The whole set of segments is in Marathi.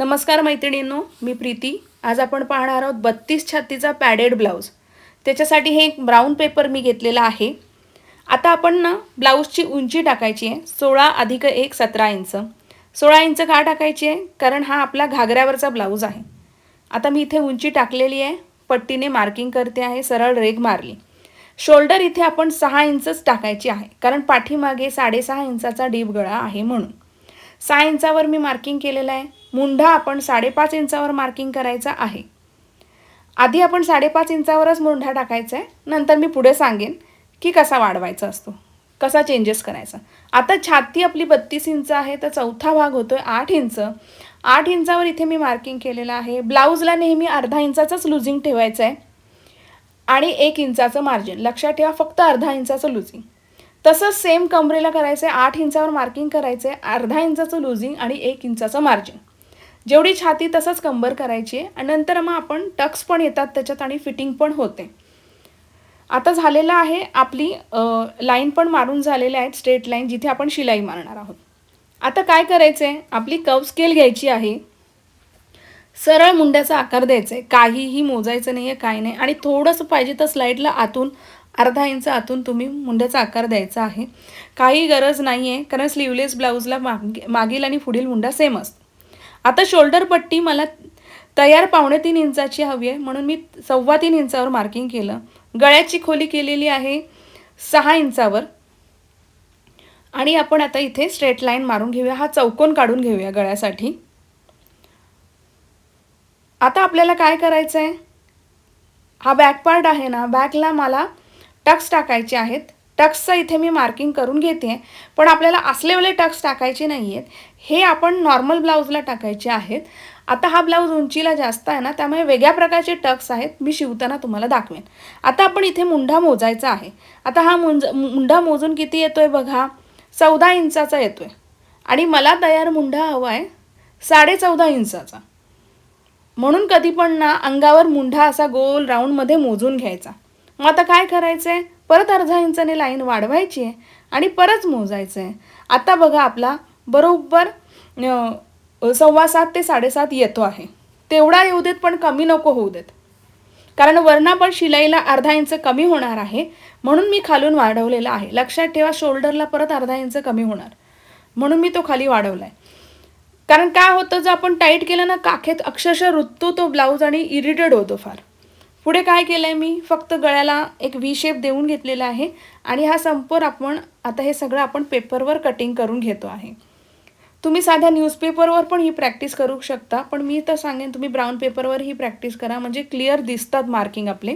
नमस्कार मैत्रिणींनो मी प्रीती. आज आपण पाहणार आहोत बत्तीस छातीचा पॅडेड ब्लाऊज त्याच्यासाठी हे एक ब्राऊन पेपर मी घेतलेला आहे. आता आपण ना ब्लाऊजची उंची टाकायची आहे सोळा अधिक एक सतरा इंच. सोळा इंच का टाकायची आहे? कारण हा आपला घागऱ्यावरचा ब्लाऊज आहे. आता मी इथे उंची टाकलेली आहे पट्टीने मार्किंग करते आहे सरळ रेग मारली. शोल्डर इथे आपण सहा इंचच टाकायची आहे कारण पाठीमागे साडेसहा इंचाचा डीप गळा आहे म्हणून. सहा इंचावर मी मार्किंग केलेलं आहे. मुंढा आपण साडेपाच इंचावर मार्किंग करायचा आहे. आधी आपण साडेपाच इंचावरच मुंढा टाकायचा आहे. नंतर मी पुढे सांगेन की कसा वाढवायचा असतो. कसा चेंजेस करायचा. आता छाती आपली बत्तीस इंच आहे तर चौथा भाग होतो आहे आठ इंच. आठ इंचावर इथे मी मार्किंग केलेलं आहे. ब्लाऊजला नेहमी अर्धा इंचाचंच लुझिंग ठेवायचं आहे. आणि एक इंचाचं मार्जिन लक्षात ठेवा फक्त अर्धा इंचाचं लुझिंग तसंच सेम कमरेला करायचं आहे आठ इंचावर मार्किंग करायचं आहे अर्धा इंचाचं लुझिंग आणि एक इंचाचं मार्जिन जेवढी छाती तसंच कंबर करायची आहे आणि नंतर मग आपण टक्स पण येतात त्याच्यात आणि फिटिंग पण होते. आता झालेलं आहे आपली लाईन पण मारून झालेल्या आहेत स्ट्रेट लाईन जिथे आपण शिलाई मारणार आहोत. आता काय करायचं आहे आपली कव स्केल घ्यायची आहे. सरळ मुंड्याचा आकार द्यायचा आहे काहीही मोजायचं नाही आहे काय नाही. आणि थोडंसं पाहिजे तर स्लाईडला आतून अर्धा इंच आतून तुम्ही मुंड्याचा आकार द्यायचा आहे. काही गरज नाही आहे कारण स्लीवलेस ब्लाऊजला मागे मागील आणि पुढील मुंडा सेम असतो. आता शोल्डर पट्टी मला तयार पावणे तीन इंचाची हवी आहे म्हणून मी सव्वा तीन इंचावर मार्किंग केलं. गळ्याची खोली केलेली आहे सहा इंचावर. आणि आपण आता इथे स्ट्रेट लाईन मारून घेऊया. हा चौकोन काढून घेऊया गळ्यासाठी. आता आपल्याला काय करायचं आहे हा बॅक पार्ट आहे ना बॅकला मला टक्स टाकायचे आहेत. टक्सचं इथे मी मार्किंग करून घेते. पण आपल्याला असलेवले टक्स टाकायचे नाही आहेत हे आपण नॉर्मल ब्लाऊजला टाकायचे आहेत. आता हा ब्लाऊज उंचीला जास्त आहे ना त्यामुळे वेगळ्या प्रकारचे टक्स आहेत मी शिवताना तुम्हाला दाखवेन. आता आपण इथे मुंढा मोजायचा आहे. आता हा मुंज मुंढा मोजून किती येतो आहे बघा? चौदा इंचाचा येतो आहे आणि मला तयार मुंढा हवा आहे साडे चौदा इंचाचा. म्हणून कधी पण ना अंगावर मुंढा असा गोल राऊंडमध्ये मोजून घ्यायचा. मग आता काय करायचं आहे परत अर्धा इंचाने लाईन वाढवायची आहे आणि परत मोजायचं आहे आता बघा आपला बरोबर सव्वा सात ते साडेसात येतो आहे. तेवढा येऊ देत पण कमी नको होऊ देत. कारण वरना पण शिलाईला अर्धा इंच कमी होणार आहे. म्हणून मी खालून वाढवलेला आहे. लक्षात ठेवा शोल्डरला परत अर्धा इंच कमी होणार. म्हणून मी तो खाली वाढवला आहे कारण काय होतं? जर आपण टाईट केलं ना काखेत अक्षरशः रुततो तो ब्लाऊज आणि इरिटेड होतो फार. पुढे काय केलं आहे मी? फक्त गळ्याला एक व्ही शेप देऊन घेतलेला आहे आणि हा संपोर आपण आता हे सगळं आपण पेपरवर कटिंग करून घेतो आहे. तुम्ही साध्या न्यूजपेपरवर पण ही प्रॅक्टिस करू शकता पण मी तर सांगेन तुम्ही ब्राऊन पेपरवर ही प्रॅक्टिस करा म्हणजे क्लिअर दिसतात मार्किंग आपले.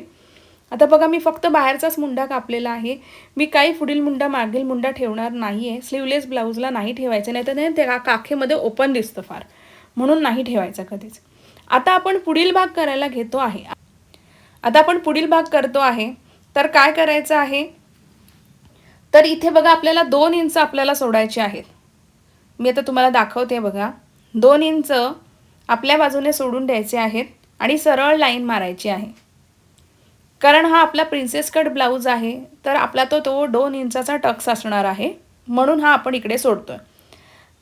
आता बघा मी फक्त बाहेरचाच मुंडा कापलेला आहे. मी काही पुढील मुंडा मागील मुंडा ठेवणार नाही आहे स्लीवलेस ब्लाऊजला नाही ठेवायचं नाही तर त्या काखेमध्ये ओपन दिसतं फार. म्हणून नाही ठेवायचं कधीच. आता आपण पुढील भाग करायला घेतो आहे. आता आपण पुढील भाग करतो आहे. तर काय करायचं आहे? तर इथे बघा आपल्याला दोन इंच आपल्याला सोडायचे आहेत. मी आता तुम्हाला दाखवते बघा. दोन इंच आपल्या बाजूने सोडून द्यायचे आहेत आणि सरळ लाईन मारायची आहे. कारण हा आपला प्रिन्सेस कट ब्लाऊज आहे तर आपला तो तो दोन इंचाचा टक्स असणार आहे. म्हणून हा आपण इकडे सोडतोय.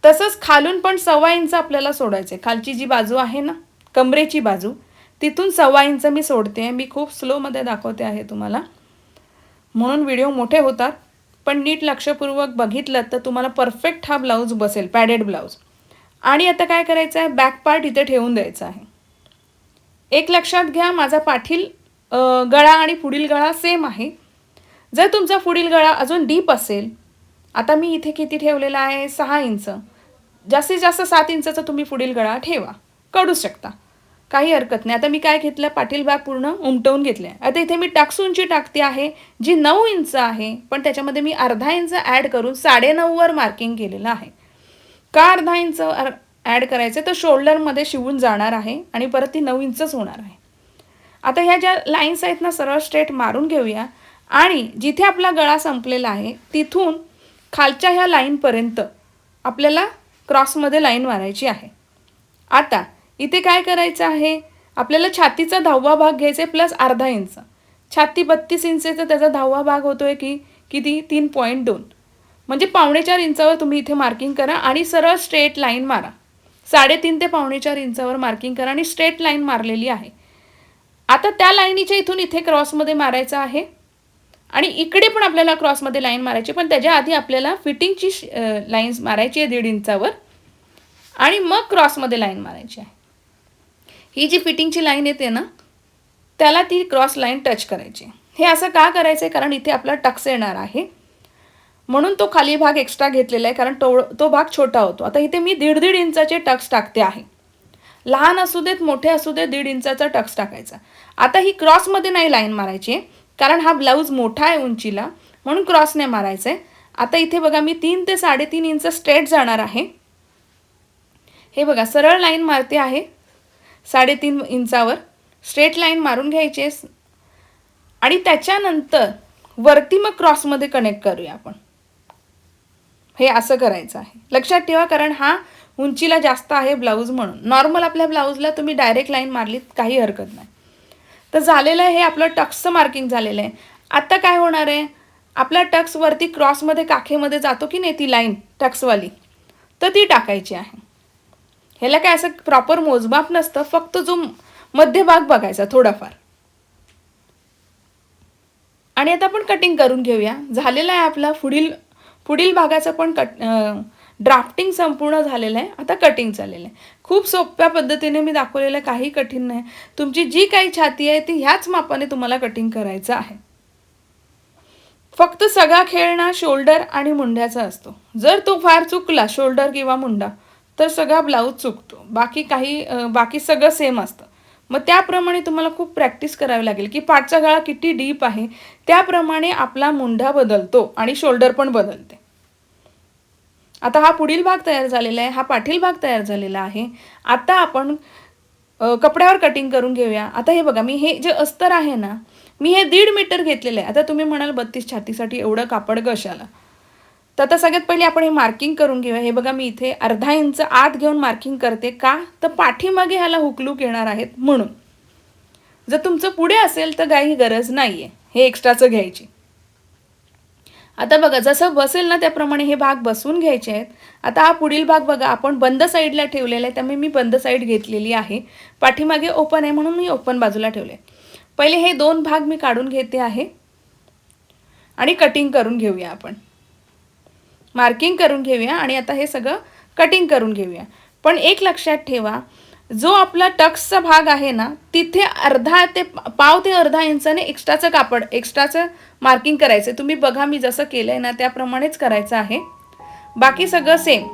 तसंच खालून पण सव्वा इंच आपल्याला सोडायचं आहे खालची जी बाजू आहे ना कमरेची बाजू तिथून सव्वा इंच मी सोडते. मी खूप स्लोमध्ये दाखवते आहे तुम्हाला. म्हणून व्हिडिओ मोठे होतात पण नीट लक्षपूर्वक बघितलं तर तुम्हाला परफेक्ट हा ब्लाऊज बसेल पॅडेड ब्लाऊज आणि आता काय करायचं आहे? बॅक पार्ट इथे ठेवून द्यायचा आहे. एक लक्षात घ्या माझा पाठील गळा आणि पुढील गळा सेम आहे. जर तुमचा पुढील गळा अजून डीप असेल आता मी इथे किती ठेवलेला आहे? सहा इंच. जास्तीत जास्त सात इंचाचा तुम्ही पुढील गळा ठेवा. कडू शकता. काही हरकत नाही. आता मी काय घेतलं? पाटील भाग पूर्ण उमटवून घेतले. आता इथे मी टाकसूनची टाकते आहे जी नऊ इंच आहे पण त्याच्यामध्ये मी अर्धा इंच ॲड करून साडेनऊवर मार्किंग केलेलं आहे. का अर्धा इंच ॲड करायचं? तर शोल्डरमध्ये शिवून जाणार आहे आणि परत ती नऊ इंचच होणार आहे. आता ह्या ज्या लाईन्स आहेत ना सरळ स्ट्रेट मारून घेऊया. आणि जिथे आपला गळा संपलेला आहे तिथून खालच्या ह्या लाईनपर्यंत आपल्याला क्रॉसमध्ये लाईन मारायची आहे. आता इथे काय करायचं आहे? आपल्याला छातीचा दहावा भाग घ्यायचा आहे प्लस अर्धा इंच. छाती बत्तीस इंचेचा त्याचा दहावा भाग होतो आहे की किती? तीन पॉईंट दोन. म्हणजे पावणे चार इंचावर तुम्ही इथे मार्किंग करा आणि सरळ स्ट्रेट लाईन मारा. साडेतीन ते पावणे चार इंचावर मार्किंग करा आणि स्ट्रेट लाईन मारलेली आहे. आता त्या लाईनीच्या इथून इथे क्रॉसमध्ये मारायचं आहे. आणि इकडे पण आपल्याला क्रॉसमध्ये लाईन मारायची पण त्याच्या आधी आपल्याला फिटिंगची लाईन्स मारायची आहे दीड इंचावर. आणि मग क्रॉसमध्ये लाईन मारायची आहे. ही जी फिटिंगची लाईन येते ना त्याला ती क्रॉस लाईन टच करायची. हे असं का करायचं आहे कारण इथे आपला टक्स येणार आहे. म्हणून तो खाली भाग एक्स्ट्रा घेतलेला आहे कारण तो तो भाग छोटा होतो. आता इथे मी दीड दीड इंचाचे टक्स टाकते आहे. लहान असू देत मोठे असू देत दीड इंचाचा टक्स टाकायचा. आता ही क्रॉसमध्ये नाही लाईन मारायची कारण हा ब्लाऊज मोठा आहे उंचीला म्हणून क्रॉसने मारायचं आहे आता इथे बघा मी तीन ते साडेतीन इंच स्ट्रेट जाणार आहे. हे बघा सरळ लाईन मारते आहे. साडेतीन इंचावर स्ट्रेट लाईन मारून घ्यायची आहे. आणि त्याच्यानंतर वरती मग क्रॉसमध्ये कनेक्ट करूया आपण. हे असं करायचं आहे. लक्षात ठेवा कारण हा उंचीला जास्त आहे ब्लाऊज म्हणून. नॉर्मल आपल्या ब्लाऊजला तुम्ही डायरेक्ट लाईन मारलीत काही हरकत नाही. तर झालेलं आहे हे आपलं टक्सचं मार्किंग झालेलं आहे. आत्ता काय होणार आहे? आपला टक्स वरती क्रॉसमध्ये काखेमध्ये जातो की नाही ती लाईन टक्सवाली तर ती टाकायची आहे. ह्याला काय असं प्रॉपर मोजमाप नसतं फक्त जो मध्यभाग बघायचा थोडाफार. आणि आता आपण कटिंग करून घेऊया. झालेला आहे आपला पुढील पुढील भागाचं पण कट ड्राफ्टिंग संपूर्ण झालेलं आहे. आता कटिंग चाललेलं आहे. खूप सोप्या पद्धतीने मी दाखवलेलं आहे काही कठीण नाही. तुमची जी काही छाती आहे ती ह्याच मापाने तुम्हाला कटिंग करायचं आहे. फक्त सगळा खेळ ना शोल्डर आणि मुंड्याचा असतो. जर तो फार चुकला शोल्डर किंवा मुंडा तर सगळा ब्लाऊज चुकतो. बाकी काही बाकी सगळं सेम असतं. मग त्याप्रमाणे तुम्हाला खूप प्रॅक्टिस करावी लागेल की पाठचा गळा किती डीप आहे त्याप्रमाणे आपला मुंढा बदलतो आणि शोल्डर पण बदलते. आता हा पुढील भाग तयार झालेला आहे हा पाठील भाग तयार झालेला आहे. आता आपण कपड्यावर कटिंग करून घेऊया. आता हे बघा मी हे जे अस्तर आहे ना मी हे दीड मीटर घेतलेलं आहे. आता तुम्ही म्हणाल बत्तीस छातीसाठी एवढं कापड कशाला तर आता सगळ्यात पहिले आपण हे मार्किंग करून घेऊया. हे बघा मी इथे अर्धा इंच आत घेऊन मार्किंग करते का? तर पाठीमागे ह्याला हुकलूक येणार आहेत म्हणून. जर तुमचं पुढे असेल तर काही गरज नाही आहे हे एक्स्ट्राचं घ्यायची. आता बघा जसं बसेल ना त्याप्रमाणे हे भाग बसवून घ्यायचे आहेत. आता हा पुढील भाग बघा आपण बंद साईडला ठेवलेला आहे. त्यामुळे मी बंद साईड घेतलेली आहे. पाठीमागे ओपन आहे म्हणून मी ओपन बाजूला ठेवले पहिले हे दोन भाग मी काढून घेते आहे. आणि कटिंग करून घेऊया आपण. मार्किंग करून घेऊया आणि आता हे सगळं कटिंग करून घेऊया. पण एक लक्षात ठेवा जो आपला टक्सचा भाग आहे ना तिथे अर्धा ते पाव ते अर्धा इंचाने एक्स्ट्राचं कापड एक्स्ट्राचं मार्किंग करायचं आहे तुम्ही बघा मी जसं केलं आहे ना त्याप्रमाणेच करायचं आहे. बाकी सगळं सेम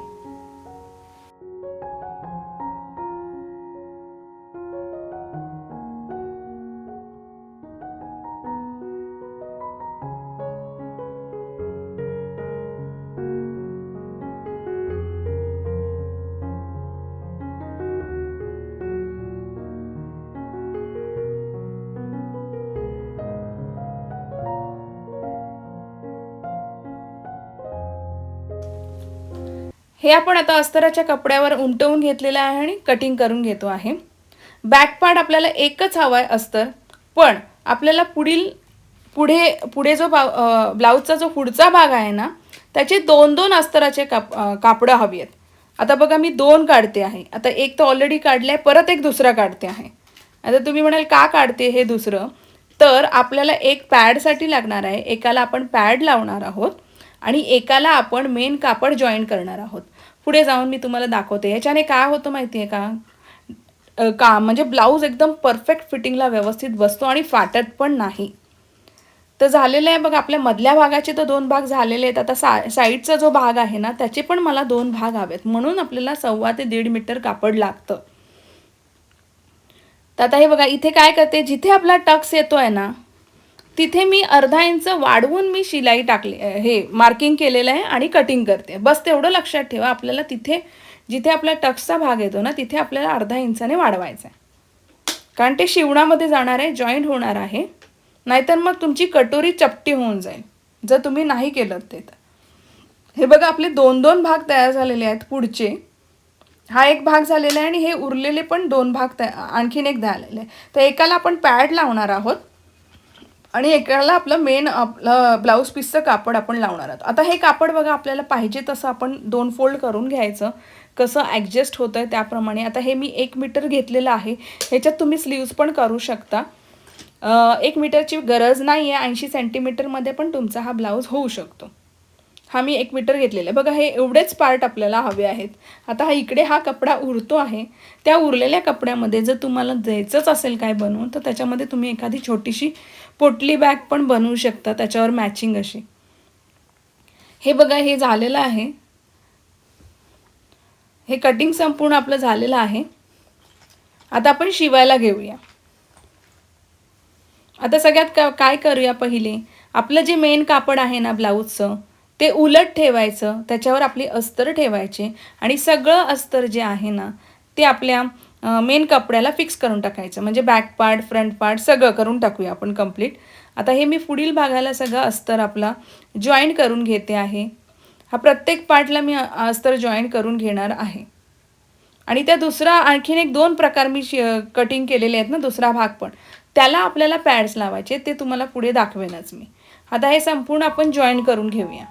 हे आपण आता अस्तराच्या कपड्यावर उमटवून घेतलेलं आहे आणि कटिंग करून घेतो आहे. बॅक पार्ट आपल्याला एकच हवा आहे अस्तर पण आपल्याला पुढील पुढे पुढे जो बा ब्लाऊजचा जो पुढचा भाग आहे ना त्याचे दोन दोन अस्तराचे काप कापडं हवी आहेत आता बघा मी दोन काढते आहे. आता एक तर ऑलरेडी काढलं आहे परत एक दुसरा काढते आहे. आता तुम्ही म्हणाल का काढते हे दुसरं? तर आपल्याला एक पॅडसाठी लागणार आहे. एकाला आपण पॅड लावणार आहोत आणि एकाला आपण मेन कापड जॉईन करणार आहोत. पुढे जाऊन मी तुम्हाला दाखवते. याच्याने काय होतं माहिती आहे का का म्हणजे ब्लाऊज एकदम परफेक्ट फिटिंगला व्यवस्थित बसतो आणि फाटत पण नाही. तर झालेलं आहे बघ आपल्या मधल्या भागाचे तर दोन भाग झालेले आहेत. आता सा साईडचा जो भाग आहे ना त्याचे पण मला दोन भाग हवेत. म्हणून आपल्याला सव्वा ते दीड मीटर कापड लागतं. तर आता हे बघा इथे काय करते जिथे आपला टक्स येतो आहे ना तिथे मी अर्धा इंच वाढवून मी शिलाई टाकले हे मार्किंग केलेलं आहे आणि कटिंग करते. बस तेवढं लक्षात ठेवा आपल्याला तिथे जिथे आपला टक्सचा भाग येतो ना तिथे आपल्याला अर्धा इंचाने वाढवायचा आहे. कारण ते शिवणामध्ये जाणार आहे जॉईंट होणार आहे. नाहीतर मग तुमची कटोरी चपटी होऊन जाईल जर तुम्ही नाही केलं ते तर. हे बघा आपले दोन दोन भाग तयार झालेले आहेत पुढचे. हा एक भाग झालेला आहे आणि हे उरलेले पण दोन भाग तया आणखीन एक झालेले आहे. तर एकाला आपण पॅड लावणार आहोत. आणि एकाला आपलं मेन आपलं ब्लाऊज पीसचं कापड आपण लावणार आहोत. आता हे कापड बघा आपल्याला पाहिजे तसं आपण दोन फोल्ड करून घ्यायचं. कसं ॲडजस्ट होतं आहे त्याप्रमाणे. आता हे मी एक मीटर घेतलेलं आहे. ह्याच्यात तुम्ही स्लीव्ज पण करू शकता. एक मीटरची गरज नाही आहे ऐंशी सेंटीमीटरमध्ये पण तुमचा हा ब्लाऊज होऊ शकतो. हा मी एक मीटर घेतलेला आहे. बघा हे एवढेच पार्ट आपल्याला हवे आहेत. आता हा इकडे हा कपडा उरतो आहे. त्या उरलेल्या कपड्यामध्ये जर तुम्हाला द्यायचंच असेल काय बनवून तर त्याच्यामध्ये तुम्ही एखादी छोटीशी पोटली बॅग पण बनवू शकता त्याच्यावर मॅचिंग अशी. हे बघा हे झालेलं आहे. हे कटिंग संपूर्ण आपलं झालेलं आहे. आता आपण शिवायला घेऊया. आता सगळ्यात का काय करूया पहिले? आपलं जे मेन कापड आहे ना ब्लाऊजचं ते उलट ठेवायचं त्याच्यावर आपली अस्तर ठेवायचे आणि सगळं अस्तर जे आहे ना ते आपल्या मेन कपड्याला फिक्स करून टाकायचं. म्हणजे बॅक पार्ट फ्रंट पार्ट सगळं करून टाकूया आपण कंप्लीट आता हे मी पुढील भागाला सगळं अस्तर आपला जॉईन करून घेते आहे. हा प्रत्येक पार्टला मी अस्तर जॉईन करून घेणार आहे. आणि त्या दुसरा आणखीन एक दोन प्रकार मी शि कटिंग केलेले आहेत ना दुसरा भाग पण. त्याला आपल्याला पॅड्स लावायचे ते तुम्हाला पुढे दाखवेनच मी. आता हे संपूर्ण आपण जॉईन करून घेऊया.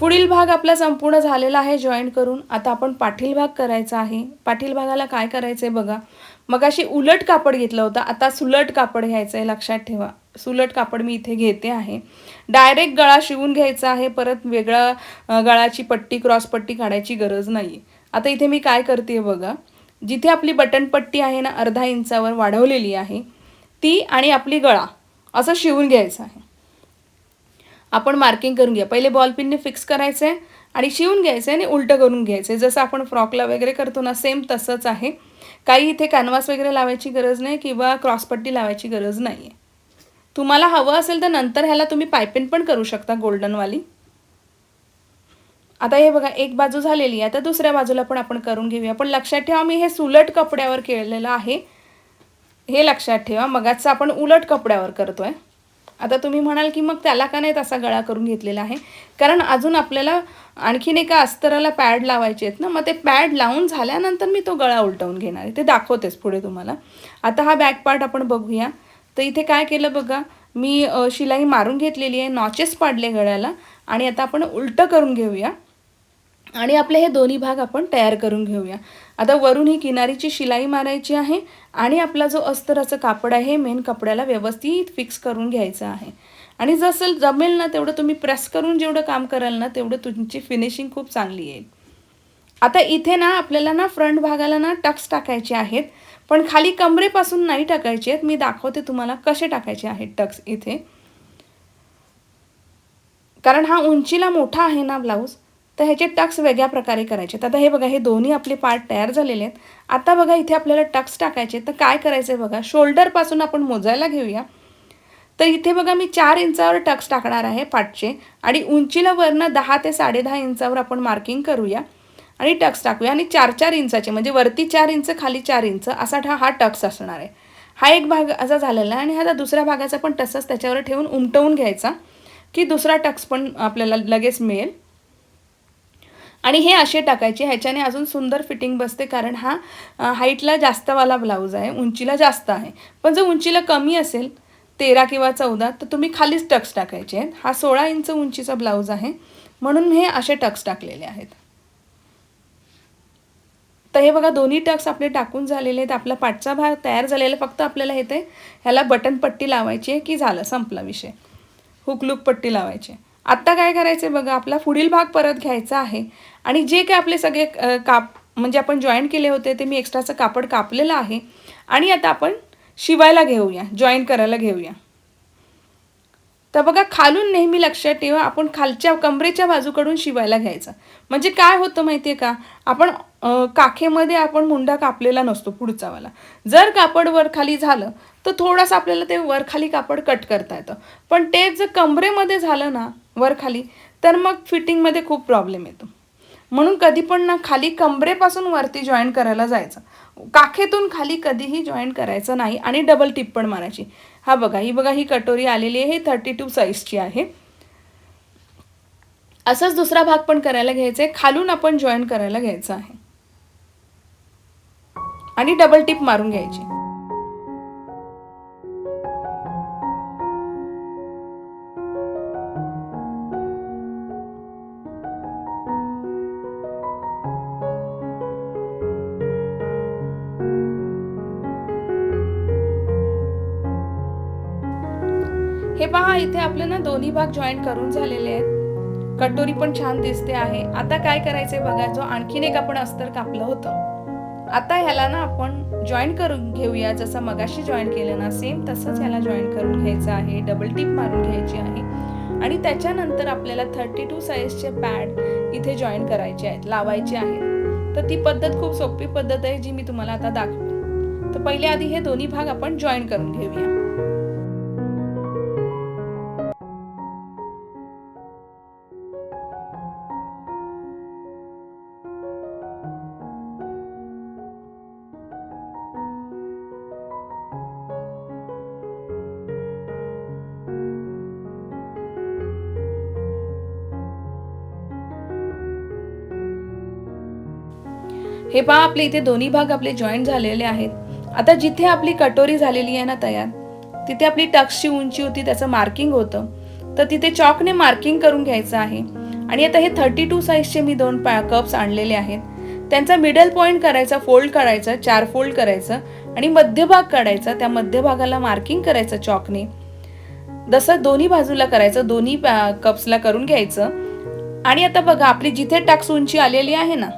पुढील भाग आपला संपूर्ण झालेला आहे जॉईन करून. आता आपण पाठील भाग करायचा आहे. पाठील भागाला काय करायचं आहे बघा. मग अशी उलट कापड घेतलं होतं आता सुलट कापड घ्यायचं आहे लक्षात ठेवा. सुलट कापड मी इथे घेते आहे. डायरेक्ट गळा शिवून घ्यायचा आहे परत वेगळा गळाची पट्टी क्रॉस पट्टी काढायची गरज नाही. आता इथे मी काय करते बघा. जिथे आपली बटन पट्टी आहे ना अर्धा इंचावर वाढवलेली आहे ती आणि आपली गळा असं शिवून घ्यायचं आहे. आपण मार्किंग करून घ्या. पहिले बॉल पिनने फिक्स करायचं आहे आणि शिवून घ्यायचं आहे आणि उलटं करून घ्यायचं आहे जसं आपण फ्रॉकला वगैरे करतो ना सेम तसंच आहे. काही इथे कॅनव्हास वगैरे लावायची गरज नाही किंवा क्रॉसपट्टी लावायची गरज नाही आहे तुम्हाला हवं असेल तर नंतर ह्याला तुम्ही पायपिन पण करू शकता गोल्डनवाली आता हे बघा एक बाजू झालेली आहे. आता दुसऱ्या बाजूला पण आपण करून घेऊया. पण लक्षात ठेवा मी हे सुलट कपड्यावर केलेलं आहे. हे लक्षात ठेवा. मगाचं आपण उलट कपड्यावर करतो आहे आता तुम्ही म्हणाल की मग त्याला का नाही तसा गळा करून घेतलेला आहे? कारण अजून आपल्याला आणखीन एका अस्तराला पॅड लावायचे आहेत ना मग ते पॅड लावून झाल्यानंतर मी तो गळा उलटवून घेणार आहे. ते दाखवतेच पुढे तुम्हाला. आता हा बॅक पार्ट आपण बघूया. तर इथे काय केलं बघा मी शिलाई मारून घेतलेली आहे नॉचेस पाडले गळ्याला आणि आता आपण उलटं करून घेऊया. आणि आपले हे दोन्ही भाग आपण तयार करून घेऊया. आता वरून ही किनारीची शिलाई मारायची आहे आणि आपला जो अस्तराचं कापड आहे मेन कपड्याला व्यवस्थित फिक्स करून घ्यायचं आहे. आणि जसं जमेल ना तेवढं तुम्ही प्रेस करून जेवढं काम कराल ना तेवढं तुमची फिनिशिंग खूप चांगली येईल. आता इथे ना आपल्याला ना फ्रंट भागाला ना टक्स टाकायचे आहेत पण खाली कमरेपासून नाही टाकायचे आहेत. मी दाखवते तुम्हाला कसे टाकायचे आहेत टक्स इथे. कारण हा उंचीला मोठा आहे ना ब्लाऊज तर ह्याचे टक्स वेगळ्या प्रकारे करायचे. आता हे बघा हे दोन्ही आपले पार्ट तयार झालेले आहेत. आता बघा इथे आपल्याला टक्स टाकायचे. तर काय करायचं आहे बघा शोल्डरपासून आपण मोजायला घेऊया. तर इथे बघा मी चार इंचावर टक्स टाकणार आहे पाठचे. आणि उंचीला वरनं दहा ते साडेदहा इंचावर आपण मार्किंग करूया. आणि टक्स टाकूया. आणि चार चार इंचाचे म्हणजे वरती चार इंच खाली चार इंच असा हा हा टक्स असणार आहे. हा एक भाग असा झालेला आहे. आणि हा दुसऱ्या भागाचा पण तसंच त्याच्यावर ठेवून उमटवून घ्यायचा की दुसरा टक्स पण आपल्याला लगेच मिळेल. आणि हे असे टाकायचे ह्याच्याने अजून सुंदर फिटिंग बसते कारण हा हाईटला जास्तवाला ब्लाऊज आहे उंचीला जास्त आहे. पण जर उंचीला कमी असेल तेरा किंवा चौदा तर तुम्ही खालीच टक्स टाकायचे आहेत. हा सोळा इंच उंचीचा ब्लाऊज आहे. म्हणून हे असे टक्स टाकलेले आहेत. तर हे बघा दोन्ही टक्स आपले टाकून झालेले आहेत. आपला पाठचा भाग तयार झालेला फक्त आपल्याला हे ते ह्याला बटन पट्टी लावायची आहे की झालं संपला विषय. हुकलूक पट्टी लावायची आहे. आत्ता काय करायचं आहे बघा आपला पुढील भाग परत घ्यायचा आहे. आणि जे काय आपले सगळे काप म्हणजे आपण जॉईन केले होते ते मी एक्स्ट्राचं कापड कापलेलं आहे. आणि आता आपण शिवायला घेऊया जॉईन करायला घेऊया. तर बघा खालून नेहमी लक्षात ठेवा आपण खालच्या कमरेच्या बाजूकडून शिवायला घ्यायचं. म्हणजे काय होतं माहिती आहे का? आपण काखेमध्ये आपण मुंडा कापलेला नसतो पुढचावाला जर कापड वर खाली झालं तर थोडासा आपल्याला ते वरखाली कापड कट करता येतं. पण ते जर कमरेमध्ये झालं ना वर खाली तर मग फिटिंगमध्ये खूप प्रॉब्लेम येतो. म्हणून कधी पण ना खाली कमरेपासून वरती जॉईन करायला जायचं. काखेतून खाली कधीही जॉईन करायचं नाही आणि डबल टिप पण मारायची. हा बघा ही बघा ही कटोरी आलेली आहे ही थर्टी टू साईजची आहे. असंच दुसरा भाग पण करायला घ्यायचा आहे खालून आपण जॉईन करायला घ्यायचं आहे. आणि डबल टिप मारून घ्यायची. इथे आपले ना दोन्ही भाग जॉईन करून झालेले आहेत. कटोरी पण छान दिसते आहे. आता काय करायचंय बघा जो आणखीन एक आपण अस्तर कापलं होतं. आता ह्याला ना आपण जॉईन करून घेऊया. जसं मगाशी जॉईन केलं ना सेम तसंच ह्याला जॉईन करून घ्यायचं आहे. डबल टिप मारून घ्यायची आहे. आणि त्याच्यानंतर आपल्याला थर्टी टू साईजचे पॅड इथे जॉईन करायचे आहेत लावायचे आहेत. तर ती पद्धत खूप सोपी पद्धत आहे जी मी तुम्हाला आता दाखवेन. तर पहिले आधी हे दोन्ही भाग आपण जॉईन करून घेऊया. हे पहा आपले इथे दोन्ही भाग आपले जॉईंट झालेले आहेत. आता जिथे आपली कटोरी झालेली आहे ना तयार तिथे आपली टक्सची उंची होती त्याचं मार्किंग होतं. तर तिथे चॉकने मार्किंग करून घ्यायचं आहे. आणि आता हे थर्टी टू साईजचे मी दोन पॅ कप्स आणलेले आहेत. त्यांचा मिडल पॉईंट करायचा फोल्ड करायचा चार फोल्ड करायचं आणि मध्यभाग काढायचा त्या मध्यभागाला मार्किंग करायचं चॉकने जसं दोन्ही बाजूला करायचं दोन्ही कप्सला करून घ्यायचं. आणि आता बघा आपली जिथे टक्स उंची आलेली आहे ना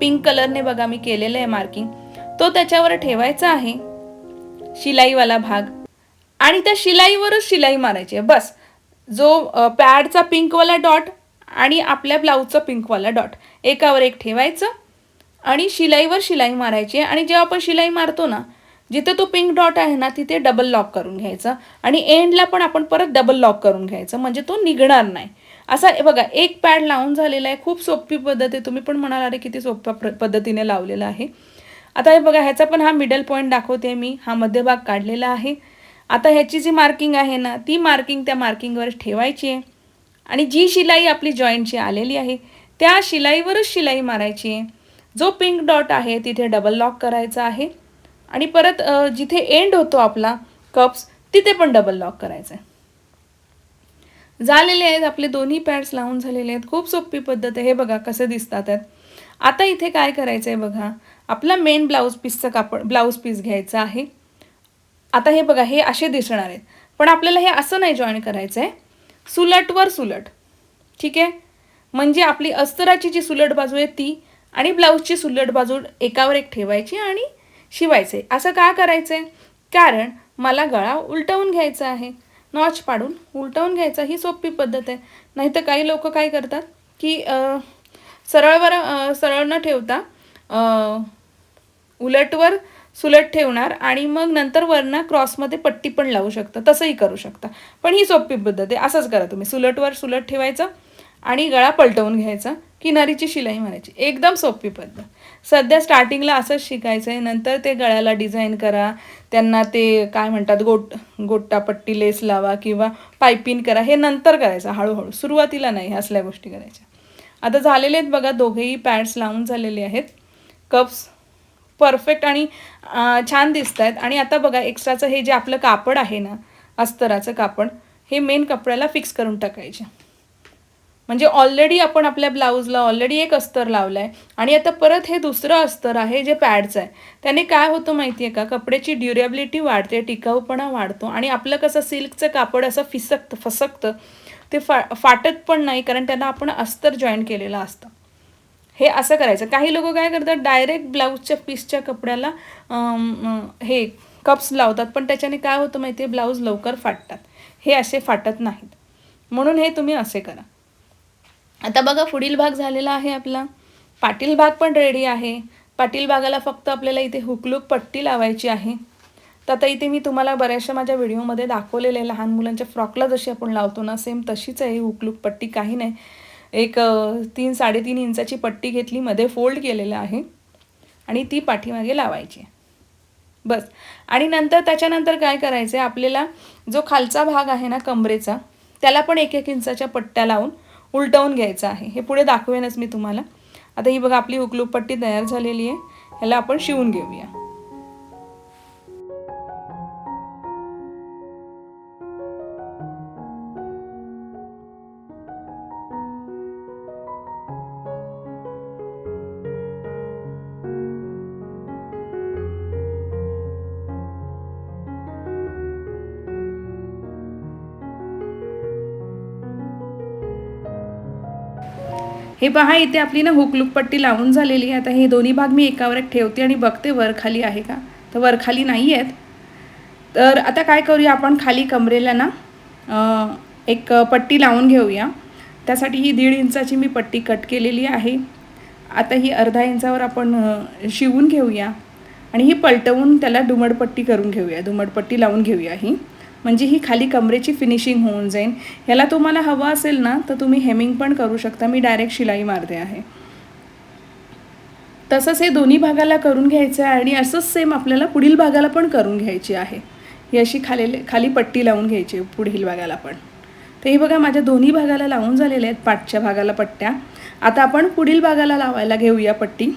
पिंक कलरने बघा मी केलेलं आहे मार्किंग तो त्याच्यावर ठेवायचा आहे. शिलाईवाला भाग. आणि त्या शिलाईवरच शिलाई मारायची आहे. बस. जो पॅडचा पिंकवाला डॉट आणि आपल्या ब्लाऊजचा पिंकवाला डॉट. एकावर एक ठेवायचं आणि शिलाईवर शिलाई मारायची आणि जेव्हा आपण शिलाई मारतो ना जिथे तो पिंक डॉट आहे ना तिथे डबल लॉक करून घ्यायचं. आणि एंडला पण आपण परत डबल लॉक करून घ्यायचं. म्हणजे तो निघणार नाही. असा बघा एक पॅड लावून झालेला आहे. खूप सोपी पद्धत आहे. तुम्ही पण म्हणाल अरे किती सोप्या पद्धतीने लावलेला आहे. आता हे बघा ह्याचा पण हा मिडल पॉईंट दाखवते मी. हा मध्यभाग काढलेला आहे. आता ह्याची जी मार्किंग आहे ना ती मार्किंग त्या मार्किंगवर ठेवायची आहे. आणि जी शिलाई आपली जॉईंटची आलेली आहे त्या शिलाईवरच शिलाई मारायची आहे. जो पिंक डॉट आहे तिथे डबल लॉक करायचा आहे. आणि परत जिथे एंड होतो आपला कप्स तिथे पण डबल लॉक करायचं आहे. झालेले आहेत आपले दोन्ही पॅड्स लावून झालेले आहेत. खूप सोपी पद्धत आहे. हे बघा कसे दिसतात आहेत. आता इथे काय करायचं आहे बघा. आपला मेन ब्लाऊज पीसचं कापड ब्लाऊज पीस घ्यायचा आहे. आता हे बघा हे असे दिसणार आहेत. पण आपल्याला हे असं नाही जॉईन करायचं आहे सुलटवर सुलट. ठीक आहे? म्हणजे आपली अस्तराची जी सुलट बाजू आहे ती आणि ब्लाऊजची सुलट बाजू एकावर एक ठेवायची आणि शिवायचे असं का करायचं आहे कारण मला गळा उलटवून घ्यायचा आहे. नॉच पाडून उलटवून घ्यायचा ही सोपी पद्धत आहे. नाहीतर काही लोक काय करतात की सरळवर सरळ न ठेवता उलटवर सुलट ठेवणार आणि मग नंतर वरनं क्रॉसमध्ये पट्टी पण लावू शकता. तसंही करू शकता. पण ही सोपी पद्धत आहे. असंच करा तुम्ही. सुलटवर सुलट ठेवायचं आणि गळा पलटवून घ्यायचा. किनारीची शिलाई मारायची एकदम सोपी पद्धत. सध्या स्टार्टिंगला असंच शिकायचं आहे नंतर ते गळ्याला डिझाईन करा. त्यांना ते काय म्हणतात गोट गोट्टापट्टी लेस लावा किंवा पायपिन करा. हे नंतर करायचं हळूहळू. सुरुवातीला नाही ह्या असल्या गोष्टी करायच्या. आता झालेले आहेत बघा दोघेही पॅड्स लावून झालेले आहेत. कप्स परफेक्ट आणि छान दिसत आहेत आणि आता बघा एक्स्ट्राचं हे जे आपलं कापड आहे ना अस्तराचं कापड हे मेन कपड्याला फिक्स करून टाकायचे. म्हणजे ऑलरेडी आपण आपल्या ब्लाऊजला ऑलरेडी एक अस्तर लावलं आहे आणि आता परत हे दुसरं अस्तर आहे जे पॅडचं आहे. त्याने काय होतं माहिती आहे का? कपड्याची ड्युरेबिलिटी वाढते टिकाऊपणा वाढतो आणि आपलं कसं सिल्कचं कापड असं फिसकतं फसकतं ते फा फाटत पण नाही कारण त्यांना आपण अस्तर जॉईन केलेलं असतं. हे असं करायचं. काही लोक काय करतात? डायरेक्ट ब्लाऊजच्या पीसच्या कपड्याला हे कप्स लावतात. पण त्याच्याने काय होतं माहिती आहे ब्लाऊज लवकर फाटतात. हे असे फाटत नाहीत. म्हणून हे तुम्ही असे करा. आता बघा पुढील भाग झालेला आहे आपला. पाटील भाग पण रेडी आहे. पाटील भागाला फक्त आपल्याला इथे हुकलूक पट्टी लावायची आहे. तर आता इथे मी तुम्हाला बऱ्याचशा माझ्या व्हिडिओमध्ये दाखवलेले आहे लहान मुलांच्या फ्रॉकला जशी आपण लावतो ना सेम तशीच आहे हुकलूक पट्टी. काही नाही. एक तीन साडेतीन इंचाची पट्टी घेतली मध्ये फोल्ड केलेलं आहे. आणि ती पाठीमागे लावायची बस. आणि नंतर त्याच्यानंतर काय करायचं आहे आपल्याला जो खालचा भाग आहे ना कमरेचा त्याला पण एक एक इंचाच्या पट्ट्या लावून उलटवून घ्यायचं आहे. हे पुढे दाखवेनच मी तुम्हाला. आता ही बघा आपली उकलूपट्टी पट्टी तयार झालेली आहे. ह्याला आपण शिवून घेऊया. हे पहा इथे आपली ना हुकलूक पट्टी लावून झालेली आहे. आता हे दोन्ही भाग मी एकावर एक ठेवते आणि बघते वर खाली आहे का? तर वर खाली नाही आहेत. तर आता काय करूया आपण? खाली कमरेला ना एक पट्टी लावून घेऊया. त्यासाठी ही दीड इंचाची मी पट्टी कट केलेली आहे. आता ही अर्धा इंचावर आपण शिवून घेऊया. आणि ही पलटवून त्याला दुमडपट्टी करून घेऊया. दुमडपट्टी लावून घेऊया ही. म्हणजे ही खाली कमरेची फिनिशिंग होऊन जाईल ह्याला तुम्हाला हवं असेल ना तर तुम्ही हेमिंग पण करू शकता. मी डायरेक्ट शिलाई मारते आहे. तसंच हे दोन्ही भागाला करून घ्यायचं आहे आणि असंच सेम आपल्याला पुढील भागाला पण करून घ्यायची आहे. ही अशी खाली खाली पट्टी लावून घ्यायची पुढील भागाला पण. तर हे बघा माझ्या दोन्ही भागाला लावून झालेले आहेत पाठच्या भागाला पट्ट्या. आता आपण पुढील भागाला लावायला घेऊया पट्टी.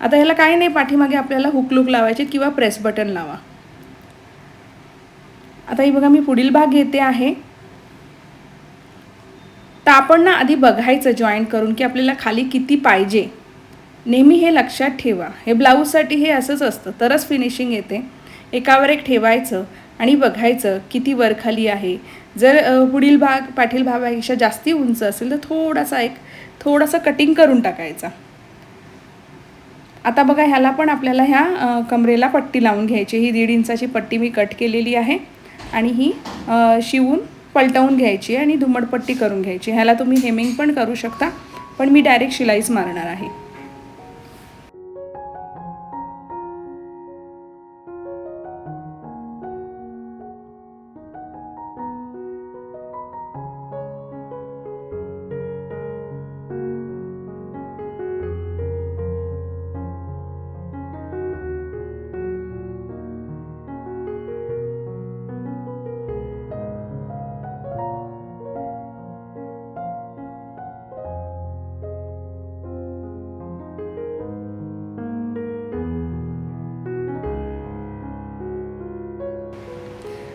आता ह्याला काही नाही पाठीमागे आपल्याला हुकलूक लावायचे किंवा प्रेस बटन लावा. आता ही बघा मी पुढील भाग घेते आहे. तर आपण ना आधी बघायचं जॉईंट करून की आपल्याला खाली किती पाहिजे. नेहमी हे लक्षात ठेवा. हे ब्लाऊजसाठी हे असंच असतं. तरच फिनिशिंग येते. एकावर एक ठेवायचं आणि बघायचं किती वर खाली आहे. जर पुढील भाग पाठील भागापेक्षा जास्ती उंच असेल तर थोडासा एक थोडासा कटिंग करून टाकायचा. आता बघा ह्याला पण आपल्याला ह्या कमरेला पट्टी लावून घ्यायची. ही दीड इंचाची पट्टी मी कट केलेली आहे. आणि ही शिवून पलटवून घ्यायची आणि धुमडपट्टी करून घ्यायची. ह्याला तुम्ही हेमिंग पण करू शकता पण मी डायरेक्ट शिलाईच मारणार आहे.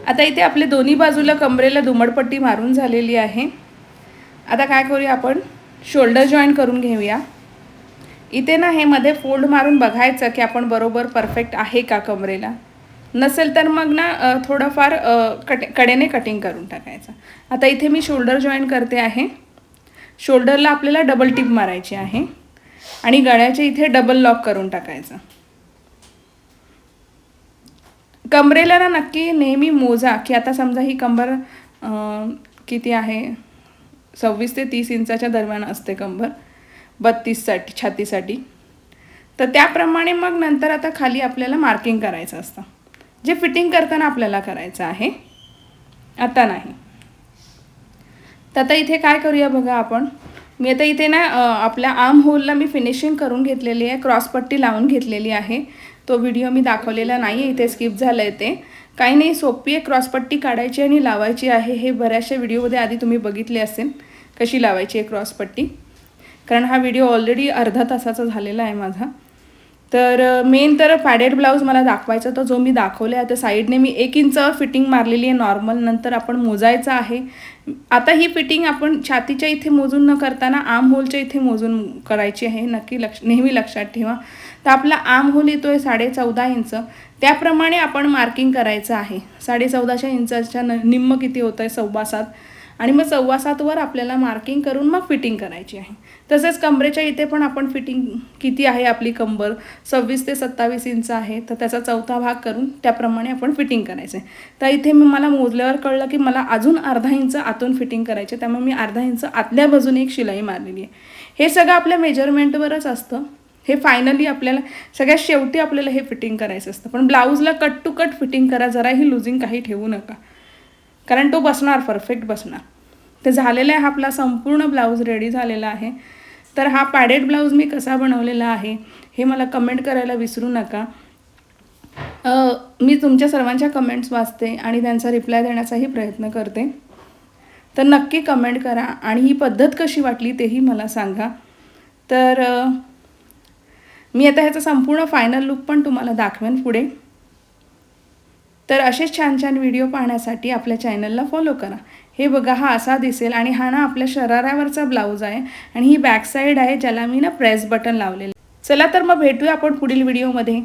आता इथे आपले दोन्ही बाजूला कमरेला धुमडपट्टी मारून झालेली आहे. आता काय करूया आपण? शोल्डर जॉईन करून घेऊया. इथे ना हे मध्ये फोल्ड मारून बघायचं की आपण बरोबर परफेक्ट आहे का कमरेला. नसेल तर मग ना थोडंफार कट कडेने कटिंग करून टाकायचं. आता इथे मी शोल्डर जॉईन करते आहे. शोल्डरला आपल्याला डबल टिप मारायची आहे. आणि गळ्याच्या इथे डबल लॉक करून टाकायचं. कमरेला ना नक्की नेहमी मोजा की आता समजा ही कंबर किती आहे? सव्वीस ते तीस इंचाच्या दरम्यान असते कंबर बत्तीससाठी छातीसाठी तर त्याप्रमाणे मग नंतर आता खाली आपल्याला मार्किंग करायचं असतं. जे फिटिंग करताना आपल्याला करायचं आहे आता नाही. तर आता इथे काय करूया बघा आपण? मी आता इथे ना आपल्या आर्म होलला मी फिनिशिंग करून घेतलेली आहे क्रॉसपट्टी लावून घेतलेली आहे. तो व्हिडिओ मी दाखवलेला नाही आहे इथे स्किप झालं आहे ते. काही नाही सोपी आहे क्रॉसपट्टी काढायची आणि लावायची आहे. हे बऱ्याचशा व्हिडिओमध्ये आधी तुम्ही बघितले असेल कशी लावायची आहे क्रॉसपट्टी कारण हा व्हिडिओ ऑलरेडी अर्धा तासाचा झालेला आहे माझा. तर मेन तर पॅडेड ब्लाऊज मला दाखवायचा तो जो मी दाखवला आहे तर साईडने मी एक इंच फिटिंग मारलेली आहे नॉर्मल नंतर आपण मोजायचं आहे. आता ही फिटिंग आपण छातीच्या इथे मोजून न करताना आर्म होलच्या इथे मोजून करायची आहे. नक्की लक्ष नेहमी लक्षात ठेवा. तर आपला आर्म होल येतो आहे साडे चौदा इंच. त्याप्रमाणे आपण मार्किंग करायचं आहे. साडे चौदाशे इंचाच्या न निम्म किती होतं आहे सव्वा सात. आणि मग सव्वा सातवर आपल्याला मार्किंग करून मग फिटिंग करायची आहे. तसेच कमरेच्या इथे पण आपण फिटिंग किती आहे आपली कंबर? सव्वीस ते सत्तावीस इंच आहे. तर त्याचा चौथा भाग करून त्याप्रमाणे आपण फिटिंग करायचं आहे तर इथे मी मला मोजल्यावर कळलं की मला अजून अर्धा इंच आतून फिटिंग करायचे त्यामुळे मी अर्धा इंच आतल्या बाजूने एक शिलाई मारलेली आहे. हे सगळं आपल्या मेजरमेंटवरच असतं. हे फायनली आपल्याला सगळ्यात शेवटी आपल्याला हे फिटिंग करायचं असतं. पण ब्लाऊजला कट टू कट फिटिंग करा जराही लुझिंग काही ठेवू नका. कारण तो बसणार परफेक्ट बसणार. तर झालेला आहे हा आपला संपूर्ण ब्लाऊज रेडी झालेला आहे. तर हा पॅडेड ब्लाऊज मी कसा बनवलेला आहे हे मला कमेंट करायला विसरू नका. मी तुमच्या सर्वांच्या कमेंट्स वाचते आणि त्यांचा रिप्लाय देण्याचाही प्रयत्न करते. तर नक्की कमेंट करा आणि ही पद्धत कशी वाटली तेही मला सांगा. तर मी आता ह्याचा संपूर्ण फायनल लुक पण तुम्हाला दाखवेन पुढे. तर असेच छान छान व्हिडिओ पाहण्यासाठी आपल्या चॅनलला फॉलो करा. हे बघा हा असा दिसेल आणि हा ना आपल्या शरारावरचा ब्लाऊज आहे आणि ही बॅक साईड आहे ज्याला मी ना प्रेस बटन लावलेलं चला तर मग भेटूया आपण पुढील व्हिडिओमध्ये